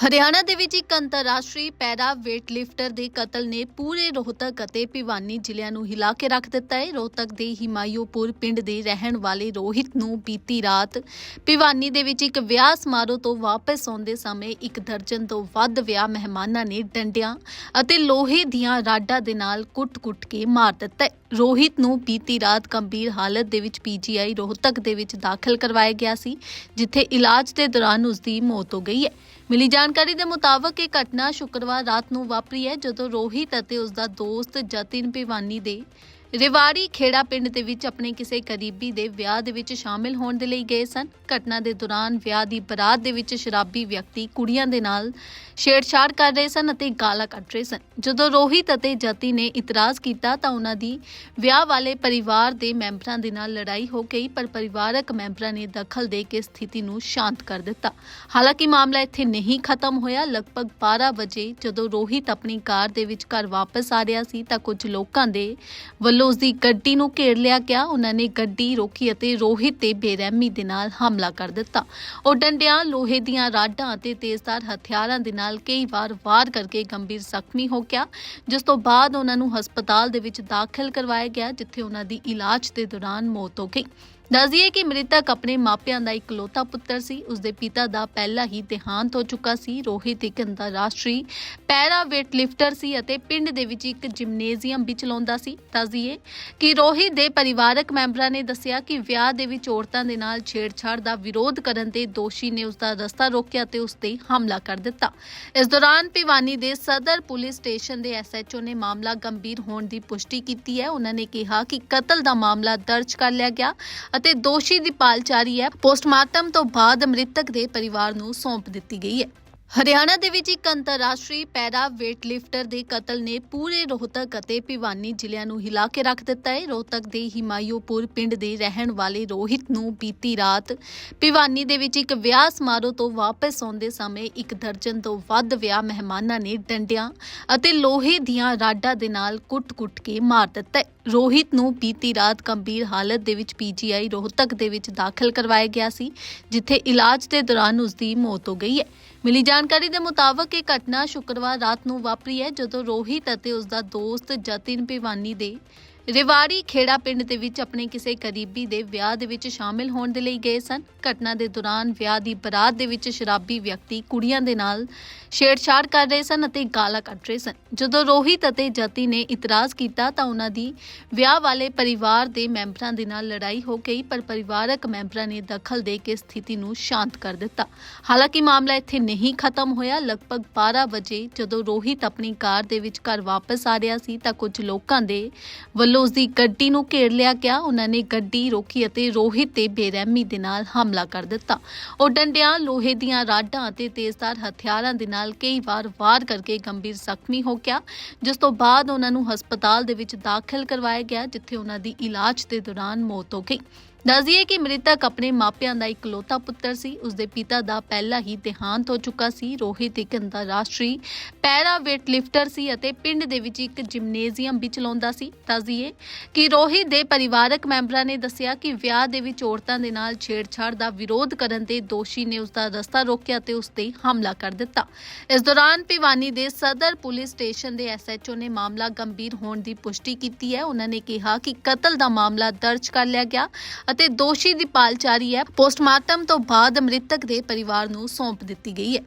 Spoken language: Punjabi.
ਹਰਿਆਣਾ ਦੇ ਵਿੱਚ ਇੱਕ ਅੰਤਰਰਾਸ਼ਟਰੀ ਪੈਰਾ ਵੇਟ ਲਿਫਟਰ ਦੇ ਕਤਲ ਨੇ ਪੂਰੇ ਰੋਹਤਕ ਅਤੇ ਭਿਵਾਨੀ ਜ਼ਿਲ੍ਹਿਆਂ ਨੂੰ ਹਿਲਾ ਕੇ ਰੱਖ ਦਿੱਤਾ ਹੈ। ਰੋਹਤਕ ਦੇ ਹਿਮਾਇਓਪੁਰ ਪਿੰਡ ਦੇ ਰਹਿਣ ਵਾਲੇ ਰੋਹਿਤ ਨੂੰ ਬੀਤੀ ਰਾਤ ਭਿਵਾਨੀ ਦੇ ਵਿੱਚ ਇੱਕ ਵਿਆਹ ਸਮਾਰੋਹ ਤੋਂ ਵਾਪਸ ਆਉਂਦੇ ਸਮੇਂ ਇੱਕ ਦਰਜਨ ਤੋਂ ਵੱਧ ਵਿਆਹ ਮਹਿਮਾਨਾਂ ਨੇ ਡੰਡਿਆਂ ਅਤੇ ਲੋਹੇ ਦੀਆਂ ਰਾਡਾਂ ਦੇ ਨਾਲ ਕੁੱਟ-ਕੁੱਟ ਕੇ ਮਾਰ ਦਿੱਤਾ। ਹੈ ਰੋਹਿਤ ਨੂੰ ਬੀਤੀ ਰਾਤ ਗੰਭੀਰ ਹਾਲਤ ਦੇ ਵਿੱਚ ਪੀਜੀਆਈ ਰੋਹਤਕ ਦੇ ਵਿੱਚ ਦਾਖਲ ਕਰਵਾਇਆ ਗਿਆ ਸੀ, ਜਿੱਥੇ ਇਲਾਜ ਦੇ ਦੌਰਾਨ ਉਸ ਦੀ ਮੌਤ ਹੋ ਗਈ ਹੈ। ਮਿਲੀ ਜਾਣਕਾਰੀ ਦੇ ਮੁਤਾਬਕ ਇਹ ਘਟਨਾ ਸ਼ੁੱਕਰਵਾਰ ਰਾਤ ਨੂੰ ਵਾਪਰੀ ਹੈ, ਜਦੋਂ ਰੋਹਿਤ ਅਤੇ ਉਸ ਦਾ ਦੋਸਤ ਜਤਿਨ ਭਿਵਾਨੀ ਦੇ ਰਿਵਾੜੀ ਖੇੜਾ ਪਿੰਡ ਦੇ ਵਿੱਚ ਆਪਣੇ ਕਿਸੇ ਕਰੀਬੀ ਦੇ ਵਿਆਹ ਦੇ ਵਿੱਚ ਸ਼ਾਮਿਲ ਹੋਣ ਦੇ ਲਈ ਗਏ ਸਨ। ਘਟਨਾ ਦੇ ਦੌਰਾਨ ਵਿਆਹ ਦੀ ਬਰਾਤ ਦੇ ਵਿੱਚ ਸ਼ਰਾਬੀ ਵਿਅਕਤੀ ਕੁੜੀਆਂ ਦੇ ਨਾਲ ਛੇੜਛਾੜ ਕਰ ਰਹੇ ਸਨ ਅਤੇ ਗਾਲਾਂ ਕੱਢ ਰਹੇ ਸਨ। ਜਦੋਂ ਰੋਹਿਤ ਅਤੇ ਜਤੀ ਨੇ ਇਤਰਾਜ਼ ਕੀਤਾ ਤਾਂ ਉਹਨਾਂ ਦੀ ਵਿਆਹ ਵਾਲੇ ਪਰਿਵਾਰ ਦੇ ਮੈਂਬਰਾਂ ਦੇ ਨਾਲ ਲੜਾਈ ਹੋ ਗਈ, ਪਰ ਪਰਿਵਾਰਕ ਮੈਂਬਰਾਂ ਨੇ ਦਖਲ ਦੇ ਕੇ ਸਥਿਤੀ ਨੂੰ ਸ਼ਾਂਤ ਕਰ ਦਿੱਤਾ। ਹਾਲਾਂਕਿ ਮਾਮਲਾ ਇੱਥੇ ਨਹੀਂ ਖਤਮ ਹੋਇਆ। ਲਗਭਗ 12 ਵਜੇ ਜਦੋਂ ਰੋਹਿਤ ਆਪਣੀ ਕਾਰ ਦੇ ਵਿੱਚ ਘਰ ਵਾਪਸ ਆ ਰਿਹਾ ਸੀ ਤਾਂ ਕੁਝ ਲੋਕਾਂ ਦੇ ਵੱਲੋਂ ਉਸ ਦੀ ਗੱਡੀ ਨੂੰ ਘੇਰ ਲਿਆ ਗਿਆ। ਉਹਨਾਂ ਨੇ ਗੱਡੀ ਰੋਕੀ ਅਤੇ ਰੋਹਿਤ ਤੇ ਬੇਰਹਿਮੀ ਦੇ ਨਾਲ ਹਮਲਾ ਕਰ ਦਿੱਤਾ। ਉਹ ਡੰਡਿਆਂ, ਲੋਹੇ ਦੀਆਂ ਰਾਡਾਂ ਅਤੇ ਤੇਜ਼ਧਾਰ ਹਥਿਆਰਾਂ ਦੇ ਨਾਲ ਕਈ ਵਾਰ ਵਾਰ ਕਰਕੇ ਗੰਭੀਰ ਜ਼ਖਮੀ ਹੋ ਗਿਆ, ਜਿਸ ਤੋਂ ਬਾਅਦ ਉਹਨਾਂ ਨੂੰ ਹਸਪਤਾਲ ਦੇ ਵਿੱਚ ਦਾਖਲ ਕਰਵਾਇਆ ਗਿਆ, ਜਿੱਥੇ ਉਹਨਾਂ ਦੀ ਇਲਾਜ ਦੇ ਦੌਰਾਨ ਮੌਤ ਹੋ ਗਈ। ਦੱਸਦੀਏ ਕਿ ਮ੍ਰਿਤਕ ਆਪਣੇ ਮਾਪਿਆਂ ਦਾ ਇਕਲੌਤਾ ਪੁੱਤਰ ਸੀ। ਉਸਦੇ ਪਿਤਾ ਦਾ ਪਹਿਲਾਂ ਹੀ ਦੇਹਾਂਤ ਹੋ ਚੁੱਕਾ ਸੀ। ਰੋਹਿਤ ਇੱਕ ਅੰਤਰਰਾਸ਼ਟਰੀ ਪੈਰਾ ਵੇਟ ਲਿਫਟਰ ਸੀ ਅਤੇ ਪਿੰਡ ਦੇ ਵਿੱਚ ਇੱਕ ਜਿਮਨੇਜ਼ੀਅਮ ਵੀ ਚਲਾਉਂਦਾ ਸੀ। ਦੱਸਦੀਏ ਕਿ ਰੋਹਿਤ ਦੇ ਪਰਿਵਾਰਕ ਮੈਂਬਰਾਂ ਨੇ ਦੱਸਿਆ ਕਿ ਵਿਆਹ ਦੇ ਵਿੱਚ ਔਰਤਾਂ ਦੇ ਨਾਲ ਛੇੜਛਾੜ ਦਾ ਵਿਰੋਧ ਕਰਨ ਤੇ ਦੋਸ਼ੀ ਨੇ ਉਸਦਾ ਰਸਤਾ ਰੋਕਿਆ ਤੇ ਉਸ ਤੇ ਹਮਲਾ ਕਰ ਦਿੱਤਾ। ਇਸ ਦੌਰਾਨ ਭਿਵਾਨੀ ਦੇ ਸਦਰ ਪੁਲਿਸ ਸਟੇਸ਼ਨ ਦੇ ਐਸਐਚਓ ਨੇ ਮਾਮਲਾ ਗੰਭੀਰ ਹੋਣ ਦੀ ਪੁਸ਼ਟੀ ਕੀਤੀ ਹੈ। ਉਹਨਾਂ ਨੇ ਕਿਹਾ ਕਿ ਕਤਲ ਦਾ ਮਾਮਲਾ ਦਰਜ ਕਰ ਲਿਆ ਗਿਆ ਅਤੇ ਦੋਸ਼ੀ ਦੀ ਭਾਲ ਜਾਰੀ ਹੈ ਪੋਸਟਮਾਰਟਮ ਤੋਂ ਬਾਅਦ ਮ੍ਰਿਤਕ ਦੇ ਪਰਿਵਾਰ ਨੂੰ ਸੌਂਪ ਦਿੱਤੀ ਗਈ ਹੈ। ਹਰਿਆਣਾ ਦੇ ਵਿੱਚ ਇੱਕ ਅੰਤਰਰਾਸ਼ਟਰੀ ਪੈਰਾ ਵੇਟ ਦੇ ਕਤਲ ਨੇ ਪੂਰੇ ਰੋਹਤਕ ਅਤੇ ਭਿਵਾਨੀ ਜ਼ਿਲ੍ਹਿਆਂ ਨੂੰ ਹਿਲਾ ਕੇ ਰੱਖ ਦਿੱਤਾ ਹੈ। ਰੋਹਤਕ ਦੇ ਹਿਮਾਇਓਪੁਰ ਪਿੰਡ ਦੇ ਰਹਿਣ ਵਾਲੇ ਰੋਹਿਤ ਨੂੰ ਬੀਤੀ ਰਾਤ ਭਿਵਾਨੀ ਦੇ ਵਿੱਚ ਇੱਕ ਵਿਆਹ ਸਮਾਰੋਹ ਤੋਂ ਵਾਪਸ ਆਉਂਦੇ ਸਮੇਂ ਇੱਕ ਦਰਜਨ ਤੋਂ ਵੱਧ ਵਿਆਹ ਮਹਿਮਾਨਾਂ ਨੇ ਡੰਡਿਆਂ ਅਤੇ ਲੋਹੇ ਦੀਆਂ ਰਾਡਾਂ ਦੇ ਨਾਲ ਕੁੱਟ-ਕੁੱਟ ਕੇ ਮਾਰ ਦਿੱਤਾ ਹੈ। ਰੋਹਿਤ ਨੂੰ ਬੀਤੀ ਰਾਤ ਗੰਭੀਰ ਹਾਲਤ ਦੇ ਵਿੱਚ ਪੀਜੀਆਈ ਰੋਹਤਕ ਦੇ ਵਿੱਚ ਦਾਖਲ ਕਰਵਾਇਆ ਗਿਆ ਸੀ, ਜਿੱਥੇ ਇਲਾਜ ਦੇ ਦੌਰਾਨ ਉਸ ਦੀ ਮੌਤ ਹੋ ਗਈ ਹੈ। ਮਿਲੀ ਜਾਣਕਾਰੀ ਦੇ ਮੁਤਾਬਕ ਇਹ ਘਟਨਾ ਸ਼ੁੱਕਰਵਾਰ ਰਾਤ ਨੂੰ ਵਾਪਰੀ ਹੈ, ਜਦੋਂ ਰੋਹਿਤ ਅਤੇ ਉਸ ਦਾ ਦੋਸਤ ਜਤਿਨ ਭਿਵਾਨੀ ਦੇ ਰਿਵਾੜੀ ਖੇੜਾ ਪਿੰਡ ਦੇ ਵਿੱਚ ਆਪਣੇ ਕਿਸੇ ਕਰੀਬੀ ਦੇ ਵਿਆਹ ਦੇ ਵਿੱਚ ਸ਼ਾਮਿਲ ਹੋਣ ਦੇ ਲਈ ਗਏ ਸਨ। ਘਟਨਾ ਦੇ ਦੌਰਾਨ ਵਿਆਹ ਦੀ ਬਰਾਤ ਦੇ ਵਿੱਚ ਸ਼ਰਾਬੀ ਵਿਅਕਤੀ ਕੁੜੀਆਂ ਦੇ ਨਾਲ ਛੇੜਛਾੜ ਕਰ ਰਹੇ ਸਨ ਅਤੇ ਗਾਲਾਂ ਕੱਢ ਰਹੇ ਸਨ। ਜਦੋਂ ਰੋਹਿਤ ਅਤੇ ਜਤੀ ਨੇ ਇਤਰਾਜ਼ ਕੀਤਾ ਤਾਂ ਉਹਨਾਂ ਦੀ ਵਿਆਹ ਵਾਲੇ ਪਰਿਵਾਰ ਦੇ ਮੈਂਬਰਾਂ ਦੇ ਨਾਲ ਲੜਾਈ ਹੋ ਗਈ, ਪਰ ਪਰਿਵਾਰਕ ਮੈਂਬਰਾਂ ਨੇ ਦਖਲ ਦੇ ਕੇ ਸਥਿਤੀ ਨੂੰ ਸ਼ਾਂਤ ਕਰ ਦਿੱਤਾ। ਹਾਲਾਂਕਿ ਮਾਮਲਾ ਇੱਥੇ ਨਹੀਂ ਖਤਮ ਹੋਇਆ। ਲਗਭਗ 12 ਵਜੇ ਜਦੋਂ ਰੋਹਿਤ ਆਪਣੀ ਕਾਰ ਦੇ ਵਿੱਚ ਘਰ ਵਾਪਸ ਆ ਰਿਹਾ ਸੀ ਤਾਂ ਕੁਝ ਲੋਕਾਂ ਦੇ ਵੱਲੋਂ ਉਸ ਦੀ ਗੱਡੀ ਨੂੰ ਘੇਰ ਲਿਆ ਗਿਆ। ਉਹਨਾਂ ਨੇ ਗੱਡੀ ਰੋਕੀ ਅਤੇ ਰੋਹਿਤ ਤੇ ਬੇਰਹਿਮੀ ਦੇ ਨਾਲ ਹਮਲਾ ਕਰ ਦਿੱਤਾ। ਉਹ ਡੰਡਿਆਂ, ਲੋਹੇ ਦੀਆਂ ਰਾਡਾਂ ਅਤੇ ਤੇਜ਼ਧਾਰ ਹਥਿਆਰਾਂ ਦੇ ਨਾਲ ਕਈ ਵਾਰ ਵਾਰ ਕਰਕੇ ਗੰਭੀਰ ਜ਼ਖਮੀ ਹੋ ਗਿਆ, ਜਿਸ ਤੋਂ ਬਾਅਦ ਉਹਨਾਂ ਨੂੰ ਹਸਪਤਾਲ ਦੇ ਵਿੱਚ ਦਾਖਲ ਕਰਵਾਇਆ ਗਿਆ, ਜਿੱਥੇ ਉਹਨਾਂ ਦੀ ਇਲਾਜ ਦੇ ਦੌਰਾਨ ਮੌਤ ਹੋ ਗਈ। ਦੱਸਦੀਏ ਕਿ ਮ੍ਰਿਤਕ ਆਪਣੇ ਮਾਪਿਆਂ ਦਾ ਇਕਲੌਤਾ ਪੁੱਤਰ ਸੀ। ਉਸਦੇ ਪਿਤਾ ਦਾ ਪਹਿਲਾਂ ਹੀ ਦੇਹਾਂਤ ਹੋ ਚੁੱਕਾ ਸੀ। ਰੋਹਿਤ ਇੱਕ ਅੰਤਰਰਾਸ਼ਟਰੀ ਪੈਰਾ ਵੇਟ ਲਿਫਟਰ ਸੀ ਅਤੇ ਪਿੰਡ ਦੇ ਵਿੱਚ ਇੱਕ ਜਿਮਨੇਜ਼ੀਅਮ ਵੀ ਚਲਾਉਂਦਾ ਸੀ। ਦੱਸਦੀਏ ਕਿ ਰੋਹਿਤ ਦੇ ਪਰਿਵਾਰਕ ਮੈਂਬਰਾਂ ਨੇ ਦੱਸਿਆ ਕਿ ਵਿਆਹ ਦੇ ਵਿੱਚ ਔਰਤਾਂ ਦੇ ਨਾਲ ਛੇੜਛਾੜ ਦਾ ਵਿਰੋਧ ਕਰਨ ਤੇ ਦੋਸ਼ੀ ਨੇ ਉਸ ਦਾ ਰਸਤਾ ਰੋਕਿਆ ਤੇ ਉਸ ਤੇ ਹਮਲਾ ਕਰ ਦਿੱਤਾ। ਇਸ ਦੌਰਾਨ ਭਿਵਾਨੀ ਦੇ ਸਦਰ ਪੁਲਿਸ ਸਟੇਸ਼ਨ ਦੇ ਐਸਐਚਓ ਨੇ ਮਾਮਲਾ ਗੰਭੀਰ ਹੋਣ ਦੀ ਪੁਸ਼ਟੀ ਕੀਤੀ ਹੈ। ਉਹਨਾਂ ਨੇ ਕਿਹਾ ਕਿ ਕਤਲ ਦਾ ਮਾਮਲਾ ਦਰਜ ਕਰ ਲਿਆ ਗਿਆ ਅਤੇ ਦੋਸ਼ੀ ਦੀ ਭਾਲ ਜਾਰੀ ਹੈ ਪੋਸਟਮਾਰਟਮ ਤੋਂ ਬਾਅਦ ਮ੍ਰਿਤਕ ਦੇ ਪਰਿਵਾਰ ਨੂੰ ਸੌਂਪ ਦਿੱਤੀ ਗਈ ਹੈ।